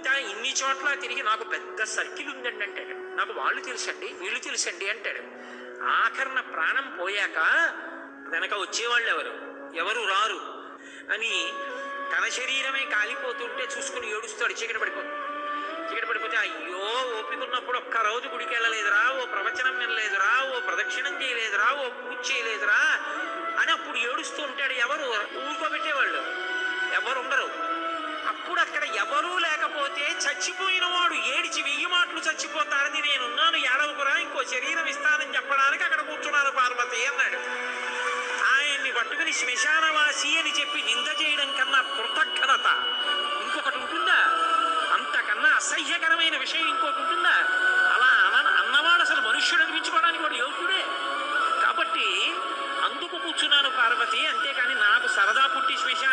ఇంత ఇన్ని చోట్ల తిరిగి నాకు పెద్ద సర్కిల్ ఉందండి అంటాడు. నాకు వాళ్ళు తెలుసండి వీళ్ళు తెలుసండి అంటాడు. ఆఖరణ ప్రాణం పోయాక వెనక వచ్చేవాళ్ళు ఎవరు ఎవరు రారు అని తన శరీరమే కాలిపోతుంటే చూసుకుని ఏడుస్తాడు. చీకటి పడిపోతుంది. చీకటి పడిపోతే అయ్యో ఓపికన్నప్పుడు ఒక్క రోజు గుడికి వెళ్ళలేదురా ఓ ప్రవచనం వినలేదురా ఓ ప్రదక్షిణం చేయలేదురా ఓ పూజ చేయలేదురా అని అప్పుడు ఏడుస్తూ ఉంటాడు. ఎవరు? ఊరుకోబెట్టేవాళ్ళు. ఎవరు ఉండరు అప్పుడు అక్కడ ఎవరు చచ్చిపోతారని ఏడవకురా ఇంకో శరీరం ఇస్తానని చెప్పడానికి అక్కడ కూర్చున్నాను పార్వతి అన్నాడు. ఆయన్ని పట్టుకుని శ్మశానవాసి అని చెప్పి నింద చేయడం కన్నా కృతజ్ఞత. ఇంకొకటి ఉంటుందా? అంతకన్నా అసహ్యకరమైన విషయం ఇంకోటి ఉంటుందా? అలా అన అన్నవాడు అసలు మనుష్యుడు అనిపించుకోవడానికి వాడు యోగ్యుడే. కాబట్టి అందుకు కూర్చున్నాను పార్వతి అంతేకాని నాకు సరదా పుట్టి శ్మశాన